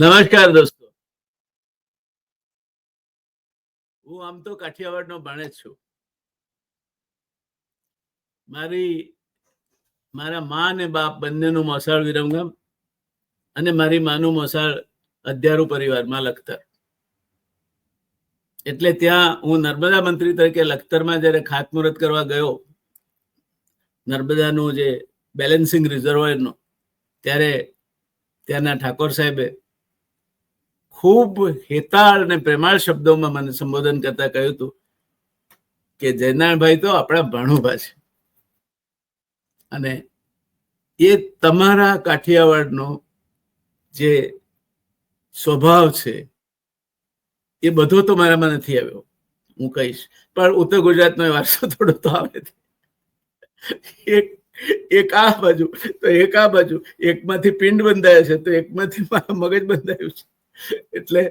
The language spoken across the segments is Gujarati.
નમસ્કાર દોસ્તો. હું આમ તો કાઠિયાવાડનો ભાણેજ છું. મારી, મારા મા અને બાપ બંનેનું મોસાળ વિરમગામ અને મારી માનું મોસાળ અધ્યારુ પરિવારમાં લખતર. એટલે ત્યાં હું નર્મદા મંત્રી તરીકે લખતરમાં જ્યારે ખાતમુહૂર્ત કરવા ગયો, નર્મદાનું જે બેલેન્સિંગ રિઝર્વરનું ત્યારે ત્યાંના ઠાકોર સાહેબે ખૂબ હેતાળ અને પ્રેમાળ શબ્દોમાં મને સંબોધન કરતા કહ્યું હતું કે જયનારાયણભાઈ તો આપણા ભાણુભા છે. અને એ તમારા કાઠિયાવાડનો જે સ્વભાવ છે, એ બધો તો મારામાં નથી આવ્યો, હું કહીશ. પણ ઉત્તર ગુજરાતનો વારસો થોડો તો આવે એક એક આ બાજુ, તો એક આ બાજુ, એકમાંથી પિંડ બંધાયા છે, તો એકમાંથી મગજ બંધાયું છે. એટલે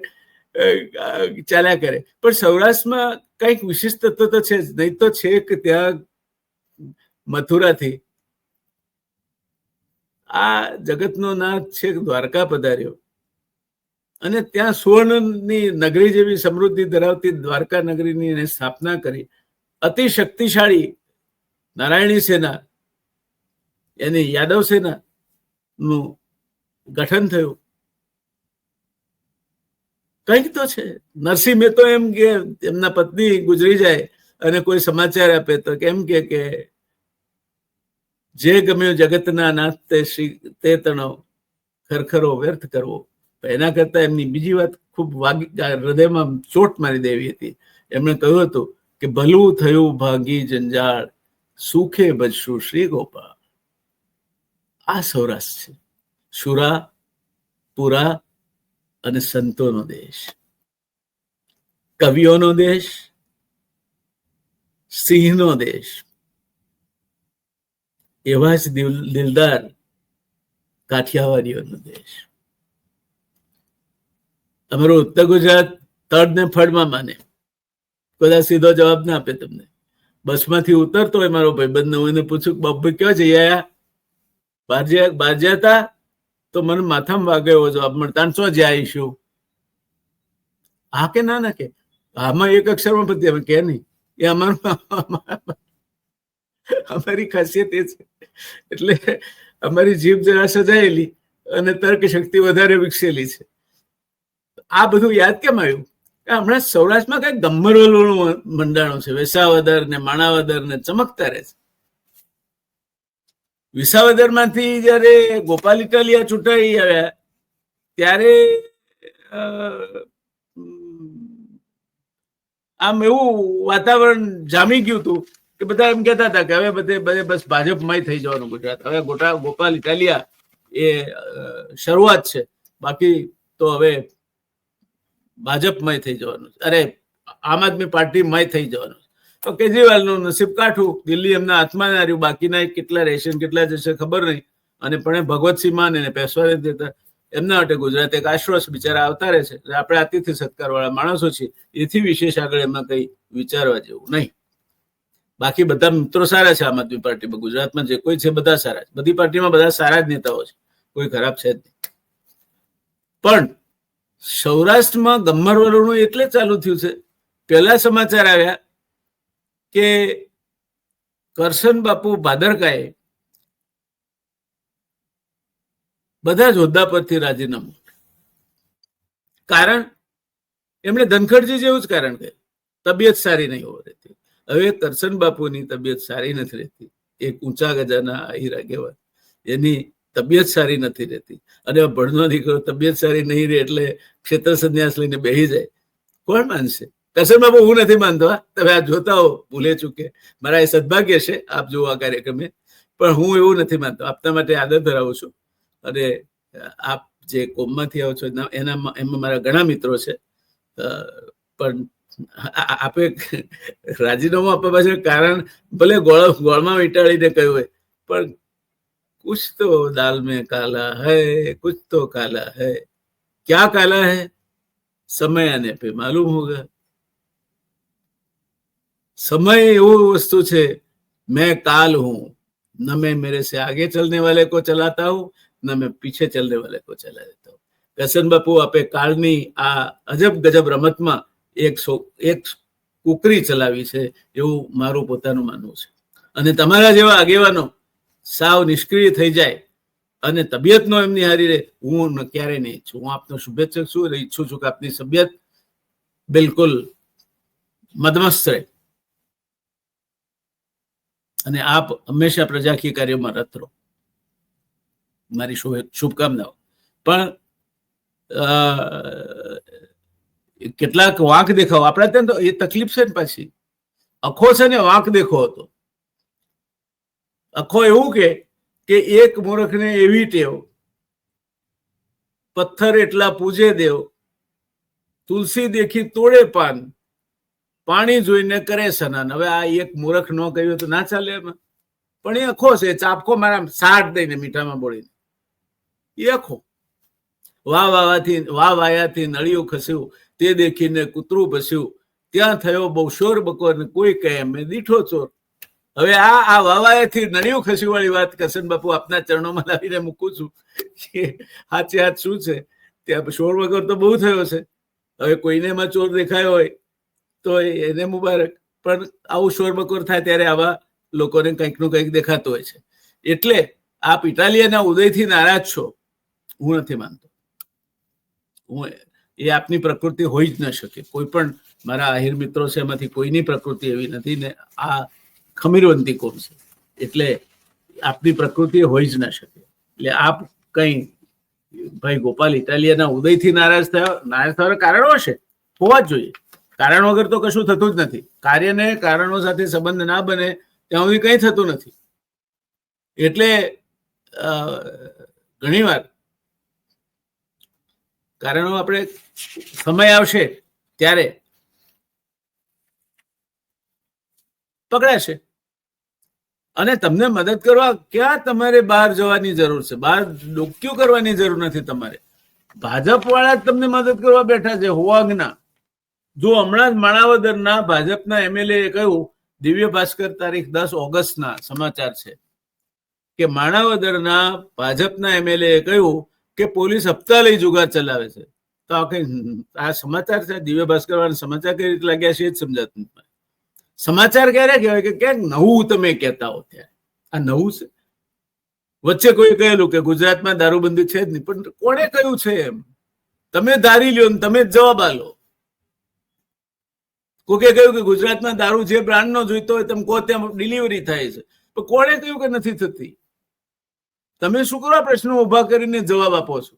ચાલ્યા કરે. પણ સૌરાષ્ટ્રમાં કંઈક વિશિષ્ટ તત્વ તો છે જ. નહીં તો છે કે ત્યાં મથુરાથી આ જગતનો નાથ છે દ્વારકા પધાર્યો. અને ત્યાં સુવર્ણની નગરી જેવી સમૃદ્ધિ ધરાવતી દ્વારકા નગરીની એને સ્થાપના કરી. અતિ શક્તિશાળી નારાયણી સેના, એની યાદવ સેના નું ગઠન થયું. કંઈક તો છે. નરસિંહ મહેતો એમ કે એમના પત્ની ગુજરી જાય અને કોઈ સમાચાર આપે તો કેમ કે કે જે ગમ્યું જગતના નાથ તે શ્રી તે તણો ખરખરો વ્યર્થ કરવો. એના કરતા એમની બીજી વાત ખૂબ વાગી હૃદયમાં ચોટ મારી દેવી હતી. એમણે કહ્યું હતું કે ભલું થયું ભાગી જંજાળ, સુખે બચશું શ્રી ગોપાલ આ સૌરાષ્ટ્ર છે. સુરા, પુરા અને સંતોનો દેશ. કવિઓનો દેશ, સિંહનો દેશ. એવા જ દિલદાર કાઠિયાવાડીઓનો દેશ. અમારું ઉત્તર ગુજરાત તડ ને ફળમાં માને. કદાચ સીધો જવાબ ના આપે તમને. બસમાંથી ઉતરતો હોય મારો ભાઈબંધ હું એને પૂછું બાપુ ક્યાં જઈ આયા? બાર જ્યાં બાર જ્યાં હતા? તો મને માથામાં વાગે એવો જવાબ મળતા શું આવીશું હા? કે ના ના કે. આમાં એક અક્ષરમાં બધી અમે કે નહીં. એ અમારું અમારી ખાસિયત એ છે. એટલે અમારી જીભ જરા સજાયેલી અને તર્ક શક્તિ વધારે વિકસેલી છે. આ બધું યાદ કેમ આવ્યું? હમણાં સૌરાષ્ટ્રમાં કઈ ગમ્મરવલોનું મંડાણું છે. વેસાવદર ને માણાવદર ને ચમકતા રહે છે. વિસાવદરમાંથી જયારે ગોપાલ ઇટાલિયા ચૂંટાઈ આવ્યા ત્યારે આમ એવું વાતાવરણ જામી ગયું હતું કે બધા એમ કહેતા હતા કે હવે બધે બધે બસ ભાજપમાં થઈ જવાનું ગુજરાત. હવે ગોટા, ગોપાલ ઇટાલિયા એ શરૂઆત છે. બાકી તો હવે ભાજપમાં થઈ જવાનું અરે, આમ આદમી પાર્ટીમાં થઈ જવાનું તો કેજરીવાલનું નસીબ કાઠું, દિલ્હી એમના હાથમાં ના રહ્યું બાકીના કેટલા રહેશે કેટલા જશે ખબર નહીં. અને પણ ભગવતસિંહ માન પેશવા દેતા. એમના માટે ગુજરાત એક આશ્વાસ બિચારા આવતા રહે છે. આપણે અતિથિ સત્કાર વાળા માણસો છીએ. એથી વિશેષ આગળ એમાં કંઈ વિચારવા જેવું નહીં. બાકી બધા મિત્રો સારા છે આમ આદમી પાર્ટીમાં. ગુજરાતમાં જે કોઈ છે બધા સારા છે. બધી પાર્ટીમાં બધા સારા જ નેતાઓ છે. કોઈ ખરાબ છે જ નહીં. પણ સૌરાષ્ટ્રમાં ગમ્મર વરુણું એટલે ચાલુ થયું છે. પહેલા સમાચાર આવ્યા કે કરશન બાપુ ભાદરકાએ બધા જ હોદ્દા પરથી રાજીનામું કારણ એમણે ધનખડજી જેવું જ કારણ કહ્યું તબિયત સારી નહીં હોવા રહેતી હવે કરશન બાપુની તબિયત સારી નથી રહેતી. એક ઊંચા ગજાના હીરા કહેવાય એની તબિયત સારી નથી રહેતી. અને ભણનો દીકરો તબિયત સારી નહીં રહે એટલે ક્ષેત્ર સંન્યાસ લઈને બેસી જાય. કોણ માનશે? કસરમાં બહુ હું નથી માનતો તમે આ જોતા હો, ભૂલે ચૂકે. મારા એ સદભાગ્ય છે, આપ જુઓ આ કાર્યક્રમે પણ હું એવું નથી માનતો. આપના માટે આદર ધરાવું છું. અને આપ જે કોમમાંથી આવો છો, એના એમાં મારા ઘણા મિત્રો છે. પણ આપે રાજીનામું આપવા પાછળ કારણ, ભલે ગોળ, ગોળમાં વીંટાળીને કહ્યું હોય, પણ કુછ તો દાલ મેં કાલા હૈ, કુછ તો કાલા હૈ. ક્યાં કાલા હૈ? સમય આને પે માલુમ હોગા. समय वो वस्तु છે मैं काल हूं न मैं मेरे से आगे चलने वाले को चलाता हूं न मैं पीछे चलने वाले को चला देता हूं કરશન બાપુ આપે કાળની આ અજબ ગજબ રમતમાં એક સો- એક કુકરી ચલાવી છે એવું મારું પોતાનું માનવું છે અને તમારા જેવા આગેવાનો સાવ નિષ્ક્રિય થઈ જાય અને તબિયતનો એમની હારી રહે હું ન- ક્યારેય નહીં ઈચ્છું હું આપનો શુભેચ્છક છું અને ઈચ્છું છું કે આપની તબિયત બિલકુલ મદમસ્ત રહે અને આપ હંમેશા પ્રજાકીય કાર્યમાં રત રહો. મારી શુભે- શુભકામનાઓ. પણ કેટલાક વાંક દેખાવ. આપણા ત્યાં તો એ તકલીફ છે ને પાછી. અખો છે ને વાંક દેખો હતો. અખો એવું કે કે એક મૂર્ખને એવી ટેવ, પથ્થર એટલા પૂજે દેવ, તુલસી દેખી તોડે પાન પાણી જોઈને કરે સ્નાન હવે આ એક મૂર્ખ ન કહ્યું તો ના ચાલે એમાં. પણ એ અખો છે ચાપકો મારા સાટ દઈને મીઠામાં બોળીને. એ અખો વાહ વાવાથી વાહ, વાયાથી નળિયું ખસ્યું, તે દેખીને કૂતરું ભસ્યું. ત્યાં થયો બહુ શોર બકોર ને કોઈ કહે મેં દીઠો ચોર. હવે આ આ વાવાયાથી નળિયું ખસ્યું વાળી વાત કરશન બાપુ આપના ચરણોમાં લાવીને મૂકું છું. કે હાચે હાથ શું છે? ત્યાં શોર વગર તો બહુ થયો છે. હવે કોઈને એમાં ચોર દેખાયો હોય? તો એને મુબારક. પણ આવું શોર બકોર થાય ત્યારે આવા લોકોને કંઈકનું કંઈક દેખાતું હોય છે. એટલે આપ ઇટાલિયાના ઉદયથી નારાજ છો. હું નથી માનતો. હું એ આપની પ્રકૃતિ હોઈ જ ન શકે. કોઈ પણ મારા આહિર મિત્રો છે, એમાંથી કોઈની પ્રકૃતિ એવી નથી ને આ ખમીરવંતી કોમ છે. એટલે આપની પ્રકૃતિ હોઈ જ ન શકે. એટલે આપ કઈ ભાઈ ગોપાલ ઇટાલિયાના ઉદયથી નારાજ થયો નારાજ થવાના કારણો હશે? હોવા જ જોઈએ. કારણ વગર તો કશું થતું જ નથી. કાર્યને કારણો સાથે સંબંધ ના બને ત્યાં સુધી કંઈ થતું નથી. એટલે ઘણી વાર કારણો આપણે સમય આવશે ત્યારે પકડાશે. અને તમને મદદ કરવા ક્યાં તમારે બહાર જવાની જરૂર છે? બહાર ડોક્યું કરવાની જરૂર નથી તમારે. ભાજપ વાળા જ તમને મદદ કરવા બેઠા છે હોવાગના જો હમણાં જ માણાવદરના ભાજપના એમએલએ કહ્યું, દિવ્ય ભાસ્કર તારીખ દસ ઓગસ્ટના સમાચાર છે. કે માણાવદરના ભાજપના એમએલએ કહ્યું કે પોલીસ હપ્તા લઈ જુગાર ચલાવે છે. તો આ કઈ, આ સમાચાર છે? દિવ્ય ભાસ્કર સમાચાર કઈ રીતે લાગ્યા છે એ જ સમજાતું સમાચાર ક્યારે કહેવાય? કે ક્યાંક નવું તમે કહેતા હો ત્યારે. આ નવું છે? વચ્ચે કોઈ કહેલું કે ગુજરાતમાં દારૂબંધી છે જ નહીં, પણ કોણે કહ્યું છે એમ? તમે ધારી લ્યો ને તમે જ જવાબ આલો. કોકે કહ્યું કે ગુજરાતમાં દારૂ જે બ્રાન્ડનો જોઈતો હોય તમે કહો તેમ ડિલિવરી થાય છે. તો કોણે કહ્યું કે નથી થતી? તમે શું કરો પ્રશ્નો ઊભા કરીને જવાબ આપો છો?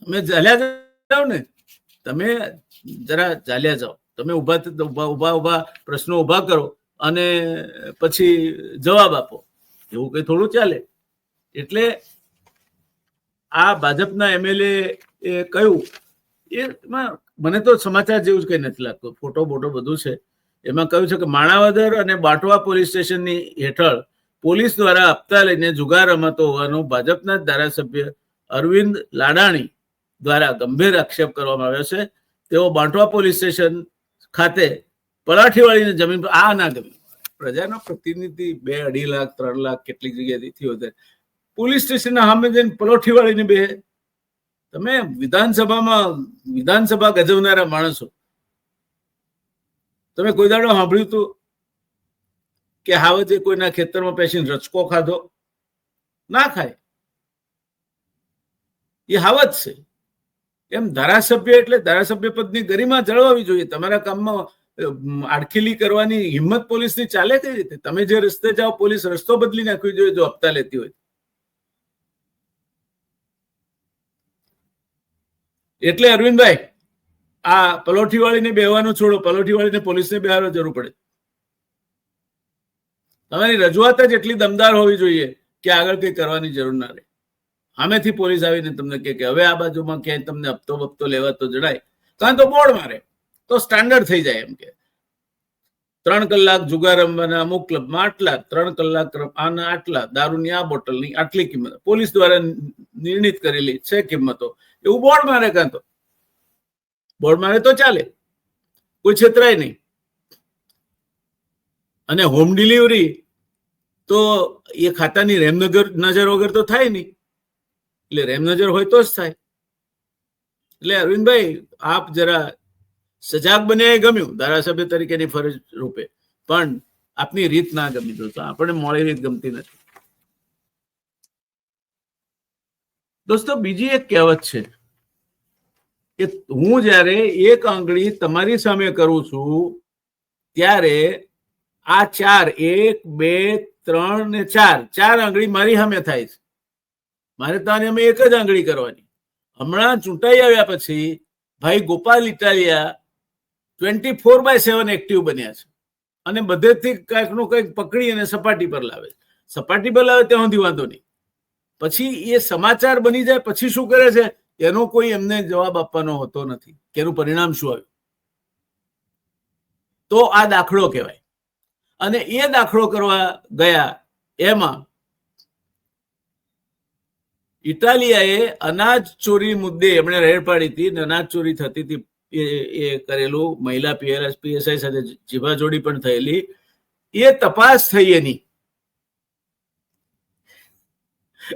તમે ચાલ્યા જાઓ ને. તમે જરા ચાલ્યા જાઓ. તમે ઊભા ઊભા ઊભા ઊભા પ્રશ્નો ઊભા કરો અને પછી જવાબ આપો. એવું કઈ થોડું ચાલે. એટલે આ ભાજપના એમએલએ એ કહ્યું એમાં મને તો સમાચાર જેવું જ કંઈ નથી લાગતું. ફોટો બોટો બધું છે. એમાં કહ્યું છે કે માણાવદર અને બાટવા પોલીસ સ્ટેશનની હેઠળ પોલીસ દ્વારા હપ્તા લઈને જુગાર રમતો હોવાનો ભાજપના ધારાસભ્ય અરવિંદ લાડાણી દ્વારા ગંભીર આક્ષેપ કરવામાં આવ્યો છે. તેઓ બાંટવા પોલીસ સ્ટેશન ખાતે પલાઠીવાળીની જમીન પર આ ના ગમી. પ્રજાનો પ્રતિનિધિ બે અઢી લાખ, ત્રણ લાખ કેટલીક જગ્યાએથી વધારે પોલીસ સ્ટેશનના સામે જઈને પલોઠીવાળીને બે તમે વિધાનસભામાં, વિધાનસભા ગજવનારા માણસો. તમે કોઈ દાડો સાંભળ્યું હતું કે હાવજે કોઈના ખેતરમાં પેસીને રચકો ખાધો? ના ખાય. એ હાવત છે. એમ ધારાસભ્ય એટલે ધારાસભ્ય પદની ગરિમા જળવાવી જોઈએ. તમારા કામમાં આડખીલી કરવાની હિંમત પોલીસની ચાલે કઈ રીતે? તમે જે રસ્તે જાઓ, પોલીસ રસ્તો બદલી નાખવી જોઈએ, જો હપ્તા લેતી હોય એટલે અરવિંદભાઈ, આ પલોઠી વાળીને બેહવાનું છોડો પલોઠી વાળીને પોલીસને બેહારવા જરૂર પડે. તમારી રજૂઆત જ એટલી દમદાર હોવી જોઈએ કે આગળ કંઈ કરવાની જરૂર ના રહે. સામેથી પોલીસ આવીને તમને કે હવે આ બાજુમાં ક્યાંય તમને હપ્તો બપ્તો લેવા તો જણાય. કાં તો બોર્ડ મારે. તો સ્ટાન્ડર્ડ થઈ જાય એમ કે. ત્રણ કલાક જુગાર રમવાના અમુક ક્લબમાં આટલા, ત્રણ કલાક આના આટલા, દારૂની આ બોટલની આટલી કિંમત. પોલીસ દ્વારા નિર્ણિત કરેલી છે કિંમતો. એવું બોર્ડ મારે કાં તો? બોર્ડ મારે તો ચાલે. કોઈ છેતરાય નહીં. અને હોમ ડિલિવરી તો એ ખાતાની રેમનગર નજર વગર તો થાય નહીં. એટલે રેમનજર હોય તો જ થાય. એટલે અરવિંદભાઈ, આપ જરા સજાગ બને એ ગમ્યું, ધારાસભ્ય તરીકેની ફરજ રૂપે. પણ આપની રીત ના ગમી, દોસ્તો. આપણને મોડી રીત ગમતી નથી. દોસ્તો, બીજી એક કહેવત છે કે હું જ્યારે એક આંગળી તમારી સામે કરું છું, ત્યારે આ ચાર, એક, બે, ત્રણ ને ચાર ચાર આંગળી મારી સામે થાય છે. મારે તાને અમે એક જ આંગળી કરવાની. હમણાં ચૂંટાઈ આવ્યા પછી ભાઈ Gopal Italia twenty four by seven active બન્યા છે. અને બધેથી કંઈકનું કંઈક પકડી અને સપાટી પર લાવે સપાટી પર લાવે ત્યાં સુધી વાંધો નહીં. પછી એ સમાચાર બની જાય, પછી શું કરે છે? એનો કોઈ એમને જવાબ આપવાનો હોતો નથી. કે એનું પરિણામ શું આવ્યું? તો આ દાખલો કહેવાય. અને એ દાખલો કરવા ગયા એમાં ઇટાલિયાએ અનાજ ચોરી મુદ્દે એમણે રેડ પાડી હતી અનાજ ચોરી થતી હતી એ- એ કરેલું, મહિલા પીઆરએસ પીએસઆઈ સાથે જીભાજોડી પણ થયેલી. એ તપાસ થઈ એની.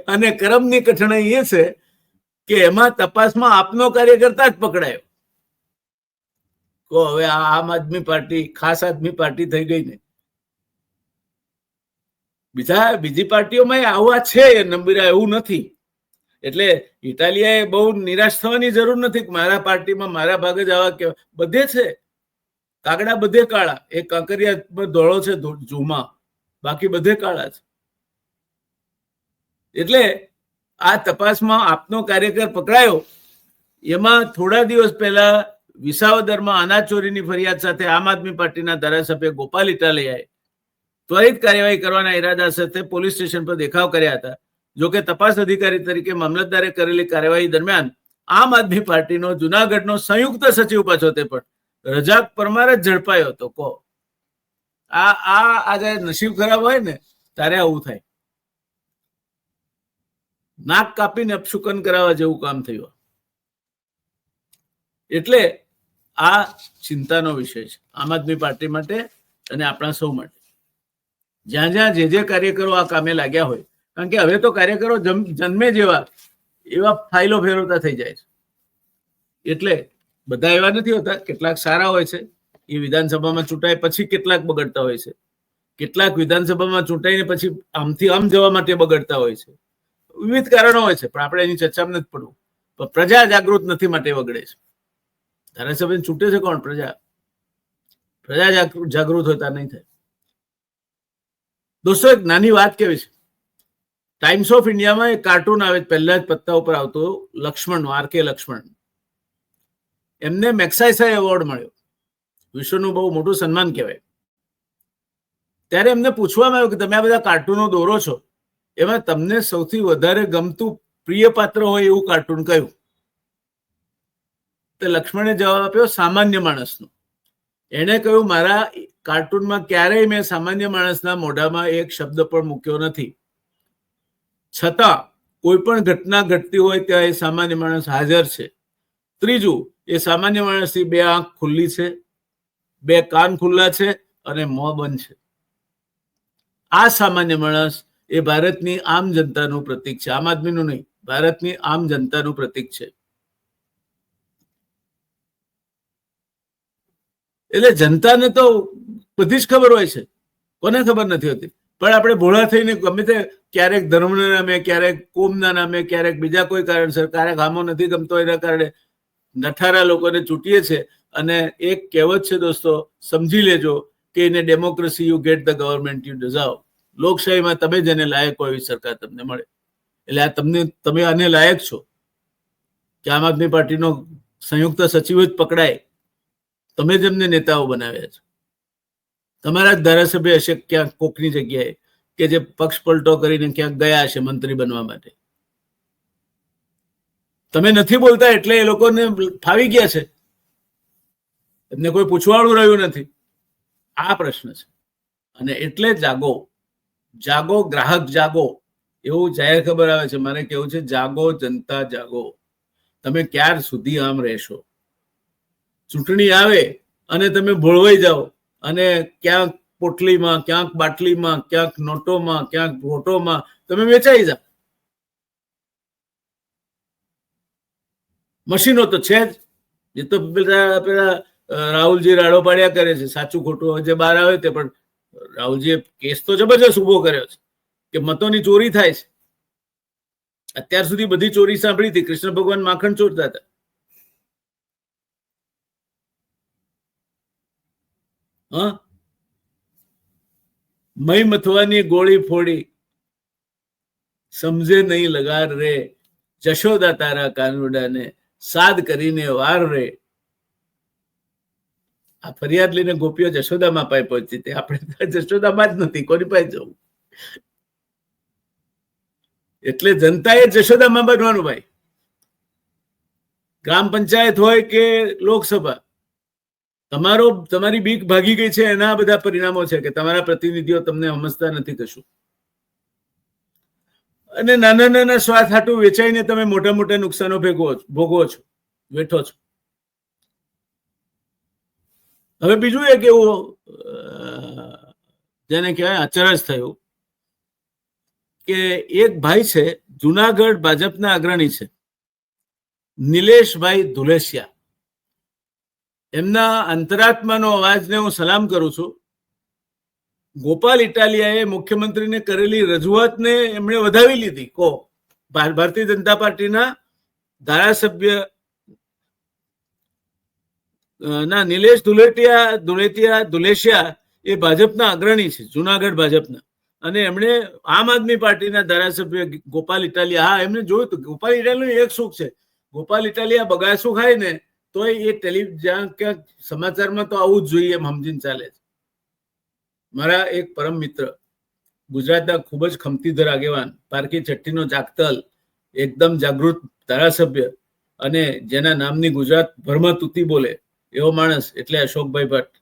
અને કરમની કઠણાઈ એ છે કે એમાં તપાસમાં આપનો કાર્યકર્તા જ પકડાયો. કો હવે આ આમ આદમી પાર્ટી, ખાસ આદમી પાર્ટી થઈ ગઈ ને. બીજા, બીજી પાર્ટીઓમાં આવા છે નંબીરા, એવું નથી. એટલે ઇટાલિયાએ બહુ નિરાશ થવાની જરૂર નથી મારા પાર્ટીમાં મારા ભાગે જ આવા કે બધે છે. કાગડા બધે કાળા. એ કાંકરિયા ધોળો છે ઝૂમાં બાકી બધે કાળા છે. એટલે આ તપાસમાં આપનો કાર્યકર પકડાયો. એમાં થોડા દિવસ પહેલા વિસાવદરમાં અનાજ ચોરીની ફરિયાદ સાથે આમ આદમી પાર્ટીના ધારાસભ્ય ગોપાલ ઇટાલિયાએ ત્વરિત કાર્યવાહી કરવાના ઈરાદા સાથે પોલીસ સ્ટેશન પર દેખાવ કર્યા હતા. જો કે તપાસ અધિકારી તરીકે મામલતદારે કરેલી કાર્યવાહી દરમિયાન આમ આદમી પાર્ટીનો જુનાગઢનો સંયુક્ત સચિવ પાછો તે પણ. રજાક પરમાર જ ઝડપાયો હતો. કહો. આ આ આજે નસીબ ખરાબ હોય ને, ત્યારે આવું થાય. નાક કાપીને અપશુકન કરાવવા જેવું કામ થયું એટલે આ ચિંતાનો વિષય છે. આમ આદમી પાર્ટી માટે અને આપણા સૌ માટે. જ્યાં જ્યાં જે જે કાર્યકરો આ કામે લાગ્યા હોય કારણ કે હવે તો કાર્યકરો જન્મે જેવા, એવા ફાઇલો ફેરવતા થઈ જાય છે. એટલે બધા એવા નથી હોતા, કેટલાક સારા હોય છે, એ વિધાનસભામાં ચૂંટાય પછી કેટલાક બગડતા હોય છે. કેટલાક વિધાનસભામાં ચૂંટાઈને પછી આમથી આમ જવા માટે બગડતા હોય છે. વિવિધ કારણો હોય છે, પણ આપણે એની ચર્ચામાં નથી પડવું. પણ પ્રજા જાગૃત નથી માટે બગડે છે. ધારાસભ્ય ચૂંટે છે કોણ? પ્રજા. પ્રજા જાગૃત હોતા નહીં થાય. દોસ્તો, એક નાની વાત કેવી છે? ટાઈમ્સ ઓફ ઇન્ડિયામાં એક કાર્ટૂન આવે પહેલા જ પત્તા ઉપર આવતો લક્ષ્મણ આર કે લક્ષ્મણ. એમને મેક્સાઇસાઈ એવોર્ડ મળ્યો. વિશ્વનું બહુ મોટું સન્માન કહેવાય. ત્યારે એમને પૂછવામાં આવ્યું કે તમે આ બધા કાર્ટૂનો દોરો છો? એમાં તમને સૌથી વધારે ગમતું પ્રિય પાત્ર હોય એવું કાર્ટૂન કયું? તો લક્ષ્મણે જવાબ આપ્યો, સામાન્ય માણસનું. એણે કહ્યું, મારા કાર્ટૂનમાં ક્યારેય મેં સામાન્ય માણસના મોઢામાં એક શબ્દ પણ મૂક્યો નથી. છતાં કોઈ પણ ઘટના ઘટતી હોય ત્યાં એ સામાન્ય માણસ હાજર છે. ત્રીજું, એ સામાન્ય માણસની બે આંખ ખુલ્લી છે, બે કાન ખુલ્લા છે અને મોં બંધ છે. આ સામાન્ય માણસ એ ભારતની આમ જનતાનું પ્રતીક છે. આમ આદમીનું નહીં, ભારતની આમ જનતાનું પ્રતીક છે. એટલે જનતાને તો બધી જ ખબર હોય છે. કોને ખબર નથી હોતી? પણ આપણે ભોળા થઈને ગમે તે ક્યારેક ધર્મના નામે, ક્યારેક કોમના નામે, ક્યારેક બીજા કોઈ કારણસર, ક્યારેક આમો નથી ગમતો એના કારણે નઠારા લોકોને ચૂંટીએ છે. અને એક કહેવત છે દોસ્તો, સમજી લેજો કે એને democracy you get the government you deserve લોકશાહીમાં તમે જેને લાયક હોય એવી સરકાર તમને મળે. એટલે આ તમને, તમે આને લાયક છો. કે આમ આદમી પાર્ટીનો સંયુક્ત સચિવ જ પકડાય. તમે જ એમને નેતાઓ બનાવ્યા છે. તમારા જ ધારાસભ્ય હશે ક્યાંક કોકની જગ્યાએ કે જે પક્ષ પલટો કરીને ક્યાંક ગયા હશે મંત્રી બનવા માટે. તમે નથી બોલતા એટલે એ લોકોને ફાવી ગયા છે? એમને કોઈ પૂછવાળું રહ્યું નથી. આ પ્રશ્ન છે. અને એટલે જાગો. જાગો, ગ્રાહક જાગો. એવું જાહેર ખબર આવે છે. મારે કેવું છે, જાગો, જનતા જાગો. તમે ક્યાર સુધી આમ રહેશો? ચૂંટણી આવે અને તમે ભોળવાઈ જાઓ. અને ક્યાંક પોટલીમાં, ક્યાંક બાટલીમાં, ક્યાંક નોટોમાં, ક્યાંક વોટોમાં તમે વેચાઈ જાઓ. મશીનો તો છે જ. એ તો પેલા પેલા રાહુલજી રાડો પાડ્યા કરે છે. સાચું ખોટું જે બહાર આવે તે, પણ રાહુલજીએ કેસ તો જબરજસ્ત ઊભો કર્યો છે કે મતોની ચોરી થાય છે. અત્યાર સુધી બધી ચોરી સાંભળી હતી. કૃષ્ણ ભગવાન માખણ ચોરતા હતા. હા? મથવાની ગોળી ફોડી. સમજે નહીં લગાર રે. જશોદા તારા કાનુડાને સાદ કરીને વાર રે. આ ફરિયાદ લઈને ગોપીઓ જશોદામાં પાસે પહોંચી તે આપણે જશોદામાં જ નથી. કોની પાસે જવું? એટલે જનતાએ જશોદામાં બનવાનું ભાઈ. ગ્રામ પંચાયત હોય કે લોકસભા? તમારો, તમારી બીક ભાગી ગઈ છે, એના બધા પરિણામો છે કે તમારા પ્રતિનિધિઓ તમને સમજતા નથી કશું. અને નાના નાના સ્વાર્થ હાટું વેચાઈને તમે મોટા મોટા નુકસાનો ભેગો ભોગવો છો બેઠો છો. હવે બીજું એક એવું જેને કહેવાય અચરજ થયું કે એક ભાઈ છે, જુનાગઢ ભાજપના અગ્રણી છે, નિલેશભાઈ ધુલેસિયા. એમના અંતરાત્માનો અવાજને હું સલામ કરું છું. ગોપાલ ઇટાલિયાએ મુખ્યમંત્રીને કરેલી રજૂઆતને એમણે વધાવી લીધી. કો ભારતીય જનતા પાર્ટીના ધારાસભ્ય ના, નિલેશ ધુલેટિયા ધુલેટિયા, ધુલેશિયા એ ભાજપના અગ્રણી છે, જુનાગઢ ભાજપના. અને એમણે આમ આદમી પાર્ટીના ધારાસભ્ય ગોપાલ ઇટાલિયા, હા એમને જોયું તો ગોપાલ ઇટાલિયાનું એક સુખ છે. ગોપાલ ઇટાલિયા બગાસું ખાય ને તો એ ટેલિવિઝન ક્યાંક સમાચારમાં તો આવું જ જોઈએ એમ સમજીને ચાલે છે. મારા એક પરમ મિત્ર, ગુજરાતના ખૂબ જ ખમતીધર આગેવાન પારકી છઠ્ઠીનો જાગતલ, એકદમ જાગૃત ધારાસભ્ય અને જેના નામની ગુજરાત ભરમાં તૂતી બોલે એવો માણસ એટલે અશોકભાઈ ભટ્ટ.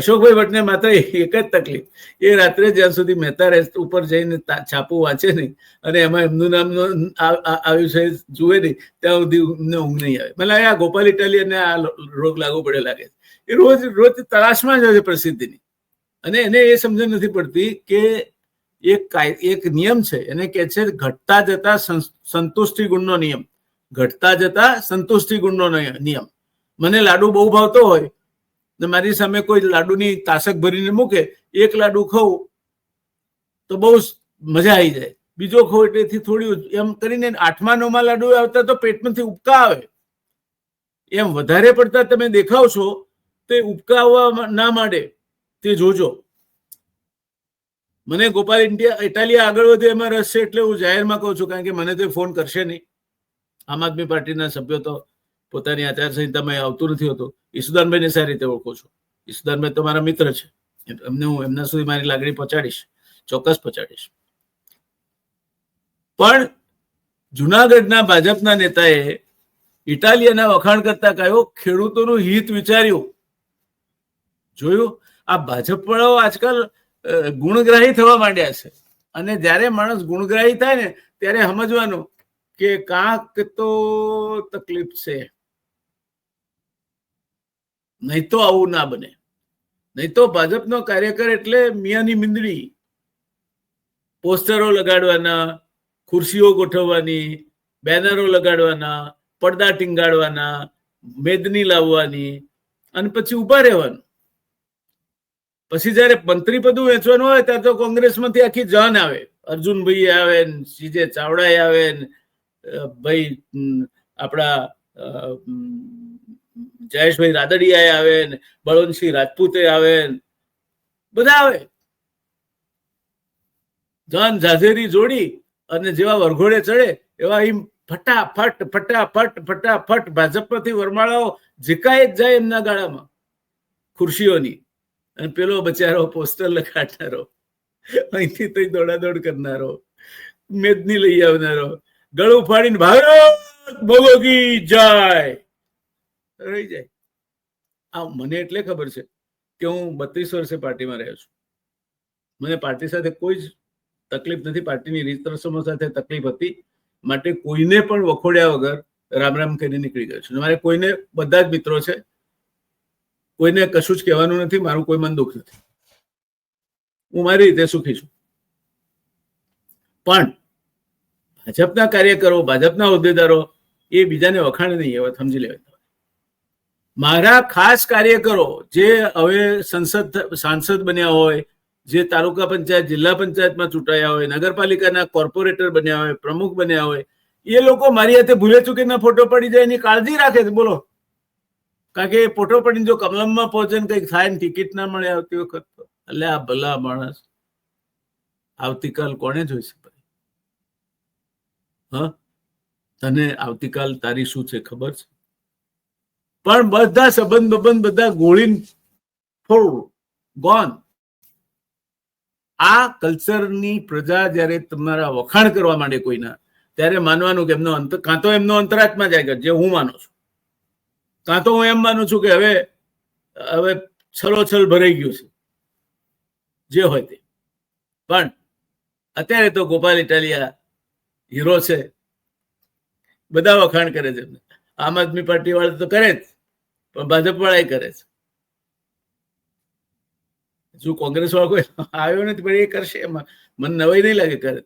અશોકભાઈ ભટ્ટને માત્ર એક જ તકલીફ. એ રાત્રે જ્યાં સુધી મહેતા રેસ્ટ ઉપર જઈને છાપું વાંચે નહીં અને એમાં એમનું નામ આવ્યું છે જુએ નહીં, ત્યાં સુધી ઊંઘ નહીં આવે. મને આ ગોપાલ ઇટાલી અને આ રોગ લાગુ પડે લાગે છે. એ રોજ રોજ તલાશમાં જ હોય છે પ્રસિદ્ધિની. અને એને એ સમજણ નથી પડતી કે એક કાય, એક નિયમ છે. એને કે છે ઘટતા જતા સંતુષ્ટિ ગુણનો નિયમ. ઘટતા જતા સંતુષ્ટિ ગુણનો નિયમ. મને લાડુ બહુ ભાવતો હોય ને મારી સામે કોઈ લાડુની તાસક ભરીને મૂકે, એક લાડુ ખાઉં, તો બહુ મજા આવી જાય. બીજો ખાઉં એટલેથી થોડી એમ કરીને આઠમા નવમા લાડુ આવતા તો પેટમાંથી ઉપકા આવે. એમ વધારે પડતા તમે દેખાવ છો તે ઉપકા આવવા ના માંડે તે જોજો. મને ગોપાલ ઇન્ડિયા, ઇટાલિયા આગળ વધે એમાં રસ છે એટલે હું જાહેરમાં કહું છું, કારણ કે મને તો ફોન કરશે નહીં. આમ આદમી પાર્ટીના સભ્યો તો પોતાની આચારસંહિતામાં એ આવતું નથી હોતું. ઈસુદાનભાઈને સારી રીતે ઓળખો છો? ઈસુદાનભાઈ તો મારા મિત્ર છે. એમને હું એમના સુધી મારી લાગણી પહોંચાડીશ, ચોક્કસ પહોંચાડીશ. પણ જુનાગઢના ભાજપના નેતાએ ઇટાલિયાના વખાણ કરતા કહ્યું, ખેડૂતોનું હિત વિચાર્યું. જોયું, આ ભાજપ વાળાઓ આજકાલ ગુણગ્રાહી થવા માંડ્યા છે. અને જ્યારે માણસ ગુણગ્રાહી થાય ને, ત્યારે સમજવાનું કે કાંક તો તકલીફ છે. નહીં તો આવું ના બને. નહીં તો ભાજપનો કાર્યકર એટલે મિયાની મીંદડી. પોસ્ટરો લગાડવાના, ખુરશીઓ ગોઠવવાની, બેનરો લગાડવાના, પડદા ટીંગાડવાના, મેદની લાવવાની અને પછી ઊભા રહેવાનું. પછી જયારે મંત્રી પદું વેચવાનું હોય ત્યારે તો કોંગ્રેસમાંથી આખી જાન આવે. અર્જુનભાઈ આવે ને સીજે ચાવડા આવે ને ભાઈ આપણા જયેશભાઈ રાદડિયા આવે ને બળવંતસિંહ રાજપૂતે આવે બધા આવે. જાન ઝાઝેરી જોડી અને જેવા વરઘોડે ચડે એવા એમ ફટાફટ ફટાફટ ફટાફટ ભાજપમાંથી વરમાળાઓ જીકાય જ જાય એમના ગાળામાં ખુરશીઓની. અને પેલો બચારો પોસ્ટર લખાડનારો અહીંથી તઈ દોડાદોડ કરનારો. મેદની લઈ આવનારો. ગળું ફાડીને, ભારત ભોગોગી જાય! રહી જાય. આ મને એટલે ખબર છે કે હું બત્રીસ વર્ષે પાર્ટીમાં રહ્યો છું. મને પાર્ટી સાથે કોઈ જ તકલીફ નથી. પાર્ટીની રીત રસમો સાથે તકલીફ હતી. માટે કોઈને પણ વખોડ્યા વગર રામ રામ કરીને નીકળી ગયો છું. મારે કોઈને, બધા જ મિત્રો છે, કોઈને કશું જ કહેવાનું નથી. મારું કોઈ મન દુઃખ નથી. હું મારી રીતે સુખી છું. પણ ભાજપના કાર્યકરો, ભાજપના હોદ્દેદારો એ બીજાને વખાણે નહીં, એ સમજી લેવાય. મારા ખાસ કાર્યકરો જે હવે સંસદ સાંસદ બન્યા હોય, જે તાલુકા પંચાયત, જિલ્લા પંચાયતમાં ચૂંટાયા હોય, નગરપાલિકાના કોર્પોરેટર બન્યા હોય, પ્રમુખ બન્યા હોય, એ લોકો મારી હાથે ભૂલે ચૂકીના ફોટો પડી જાય, એની કાળજી રાખે છે, બોલો. કારણ કે એ ફોટો પડીને જો કમલમમાં પહોંચે ને કંઈક થાય ને ટિકિટ ના મળે આવતી વખત તો. એટલે આ ભલા માણસ. આવતીકાલ કોને જોઈશે ભાઈ? હ? તને આવતીકાલ તારી શું છે ખબર છે? પણ બધા સંબંધ બબંધ બધા ગોળીન ફોર ગોન. આ કલ્ચરની પ્રજા જ્યારે તમારા વખાણ કરવા માંડે કોઈના, ત્યારે માનવાનું કે એમનો અંત, કાં તો એમનો અંતરાત્મા જાય જે હું માનું છું. કાં તો હું એમ માનું છું કે હવે હવે છલોછલ ભરાઈ ગયું છે. જે હોય તે. પણ અત્યારે તો ગોપાલ ઇટાલિયા હીરો છે. બધા વખાણ કરે છે આમ આદમી પાર્ટી વાળા તો કરે જ. પણ ભાજપ વાળા કરે છે. જો કોંગ્રેસ વાળો કોઈ આવ્યો નથી, પણ એ કરશે મને નવાઈ નહીં લાગે કરે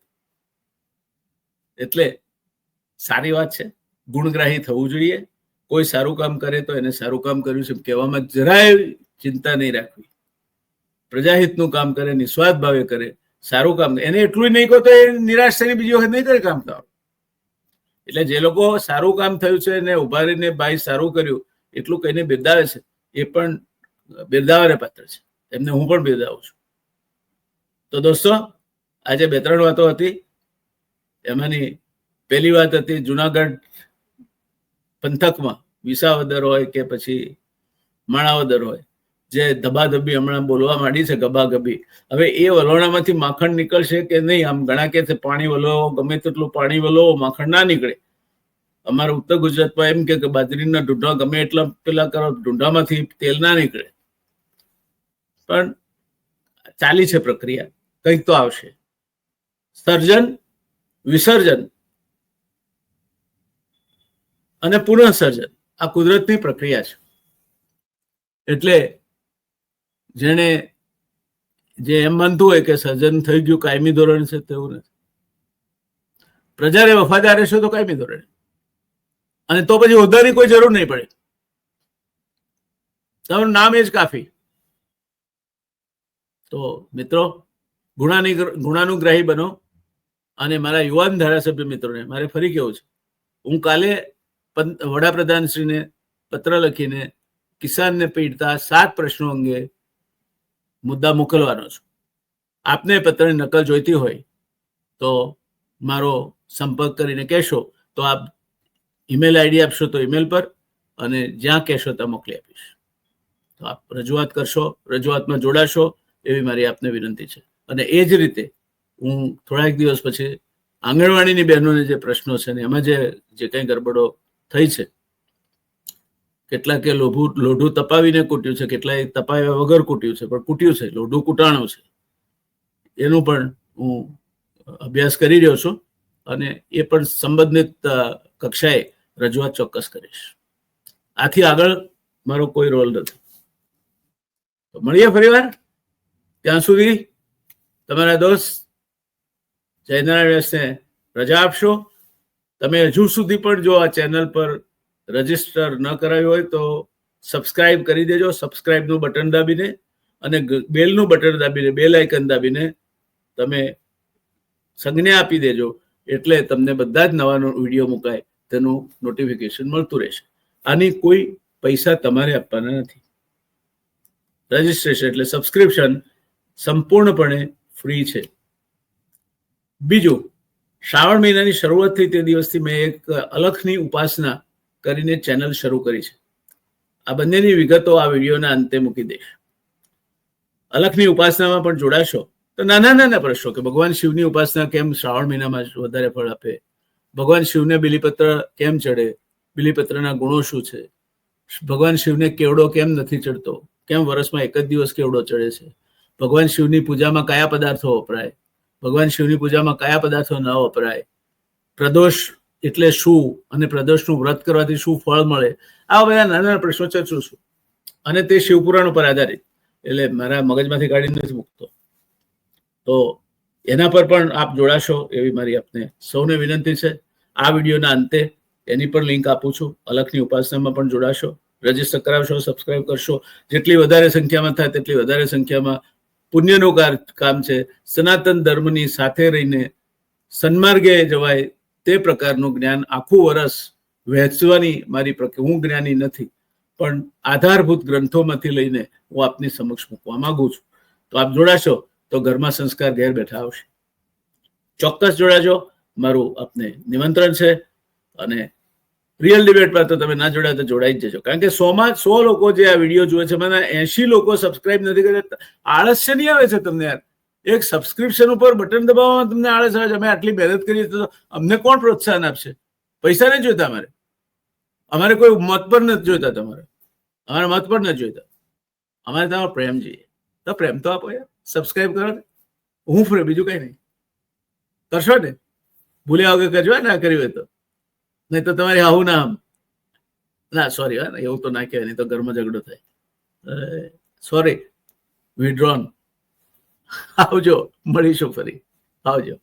એટલે સારી વાત છે. ગુણગ્રાહી થવું જોઈએ. કોઈ સારું કામ કરે તો એને સારું કામ કર્યું છે કહેવામાં જરાય ચિંતા નહીં રાખવી. પ્રજાહિતનું કામ કરે, નિસ્વાર્થ ભાવે કરે, સારું કામ એને એટલું નહીં કહો તો એ નિરાશ થઈને બીજી વખત નહીં કરે કામ તો એટલે જે લોકો સારું કામ થયું છે ને ઊભા રહીને ભાઈ સારું કર્યું એટલું કહીને બિરદાવે છે. એ પણ બિરદાવાને પાત્ર છે. એમને હું પણ બિરદાવું છું. તો દોસ્તો, આજે બે ત્રણ વાતો હતી. એમાંની પહેલી વાત હતી જુનાગઢ પંથકમાં વિસાવદર હોય કે પછી માણાવદર હોય, જે ધબાધબી હમણાં બોલવા માંડી છે ગબાગબી. હવે એ વલોણામાંથી માખણ નીકળશે કે નહીં? આમ ઘણા કે પાણી વલો ગમે તેટલું પાણી વલો માખણ ના નીકળે. અમારા ઉત્તર ગુજરાતમાં એમ કે બાજરીના ઢૂંઢા ગમે એટલા પેલા કરો, ઢૂંઢામાંથી તેલ ના નીકળે. પણ ચાલી છે પ્રક્રિયા, કંઈક તો આવશે. સર્જન, વિસર્જન અને પુનઃસર્જન, આ કુદરતની પ્રક્રિયા છે. એટલે જેને જે એમ માનતું હોય કે સર્જન થઈ ગયું કાયમી ધોરણ છે, તેવું નથી. પ્રજાને વફાદાર રહેશે તો કાયમી ધોરણે. અને તો પછી હોદ્દાની કોઈ જરૂર નહીં પડે. તમારું નામ એ જ કાફી. તો મિત્રો, ગુણાની ગુણાનુગ્રાહી બનો અને મારા યુવાન ધારાસભ્ય મિત્રોને, મારે ફરી કેવું છે? હું કાલે વડાપ્રધાનશ્રીને પત્ર લખીને કિસાનને પીડતા સાત પ્રશ્નો અંગે મુદ્દા મોકલવાનો છું. આપને પત્રની નકલ જોઈતી હોય તો મારો સંપર્ક કરીને કહેશો તો આપ ઈમેલ આઈડી આપશો તો ઈમેલ પર અને જ્યાં કહેશો ત્યાં મોકલી આપીશ. તો આપ રજૂઆત કરશો, રજૂઆતમાં જોડાશો એવી મારી આપને વિનંતી છે. અને એ જ રીતે હું થોડાક દિવસ પછી આંગણવાડીની બહેનોને જે પ્રશ્નો છે ને એમાં જે જે કંઈ ગરબડો થઈ છે, કેટલાકે લોભું, લોઢું તપાવીને કૂટ્યું છે, કેટલાય તપાવ્યા વગર કૂટ્યું છે, પણ કૂટ્યું છે, લોઢું કૂટાણું છે. એનું પણ હું અભ્યાસ કરી રહ્યો છું અને એ પણ સંબંધિત કક્ષાએ રજૂઆત ચોક્કસ કરીશ. આથી આગળ મારો કોઈ રોલ નથી. તો મળીએ ફરીવાર. ત્યાં સુધી તમારા દોસ્ત જયનારાયણ વ્યાસને રજા આપશો. તમે હજુ સુધી પણ જો આ ચેનલ પર રજિસ્ટર ન કરાયું હોય તો સબસ્ક્રાઇબ કરી દેજો. સબસ્ક્રાઇબનું બટન દાબીને અને બેલનું બટન દાબીને, બેલ આઇકન દાબીને તમે સંજ્ઞા આપી દેજો. એટલે તમને બધા જ નવાનો વીડિયો મુકાય. તેનું નોટિફિકેશન મળતું રહેશે. આની કોઈ પૈસા તમારે આપવાના નથી. રજિસ્ટ્રેશન એટલે સબસ્ક્રિપ્શન સંપૂર્ણપણે ફ્રી છે. બીજું, શ્રાવણ મહિનાની શરૂઆત તે દિવસથી મેં એક અલખની ઉપાસના કરીને ચેનલ શરૂ કરી છે. આ બંનેની વિગતો આ વિડીયોના અંતે મૂકી દઈશ. અલખની ઉપાસનામાં પણ જોડાશો તો નાના નાના પ્રશ્નો કે ભગવાન શિવની ઉપાસના કેમ શ્રાવણ મહિનામાં વધારે ફળ આપે? ભગવાન શિવને બિલીપત્ર કેમ ચડે? બિલીપત્રના ગુણો શું છે? ભગવાન શિવને કેવડો કેમ નથી ચડતો? કેમ વર્ષમાં એક જ દિવસ કેવડો ચડે છે? ભગવાન શિવની પૂજામાં કયા પદાર્થો વપરાય? ભગવાન શિવની પૂજામાં કયા પદાર્થો ન વપરાય? પ્રદોષ એટલે શું? અને પ્રદોષનું વ્રત કરવાથી શું ફળ મળે? આ બધા નાના નાના પ્રશ્નો ચર્ચું છું. અને તે શિવપુરાણ ઉપર આધારિત. એટલે મારા મગજમાંથી કાઢી નથી મૂકતો. તો એના પર પણ આપ જોડાશો એવી મારી આપને સૌને વિનંતી છે. આ વિડીયોના અંતે એની પણ લિંક આપું છું. અલખની ઉપાસનામાં પણ જોડાશો. રજિસ્ટર કરાવશો, સબસ્ક્રાઇબ કરશો. જેટલી વધારે સંખ્યામાં થાય તેટલી વધારે સંખ્યામાં પુણ્યનું કામ છે. સનાતન ધર્મની સાથે રહીને સન્માર્ગે જવાય તે પ્રકારનું જ્ઞાન આખું વરસ વહેંચવાની મારી હું જ્ઞાની નથી. પણ આધારભૂત ગ્રંથોમાંથી લઈને હું આપની સમક્ષ મૂકવા માંગુ છું. તો આપ જોડાશો. તો ઘરમાં સંસ્કાર ઘેર બેઠા આવશે. ચોક્કસ જોડાજો. મારું આપને નિમંત્રણ છે અને રિયલ ડિબેટમાં તો તમે ના જોડાય તો જોડાઈ જ જજો. કારણ કે સોમાં સો લોકો જે આ વીડિયો જુએ છે મને એસી લોકો સબસ્ક્રાઇબ નથી કરતા આળસ છે નહીં આવે છે તમને યાર? એક સબસ્ક્રિપ્શન ઉપર બટન દબાવવામાં તમને આળસ આવે છે. અમે આટલી મહેનત કરીએ તો અમને કોણ પ્રોત્સાહન આપશે? પૈસા નથી જોઈતા અમારે. અમારે કોઈ મત પર નથી જોઈતા તમારે. અમારે મત પર નથી જોઈતા. અમારે તમારો પ્રેમ જોઈએ. તો પ્રેમ તો આપો યાર. સબસ્ક્રાઇબ કરો ને. હું ફરે, બીજું કઈ નહીં. કરશો ને? ભૂલ્યા વગર કરજો ના કર્યું હોય તો. નહીં તો તમારી આવું ના આમ ના સોરી હા, એવું તો ના કહેવાય, નહીં તો ઘરમાં ઝઘડો થાય. સોરી વિડ્રોન આવજો, મળીશું ફરી. આવજો.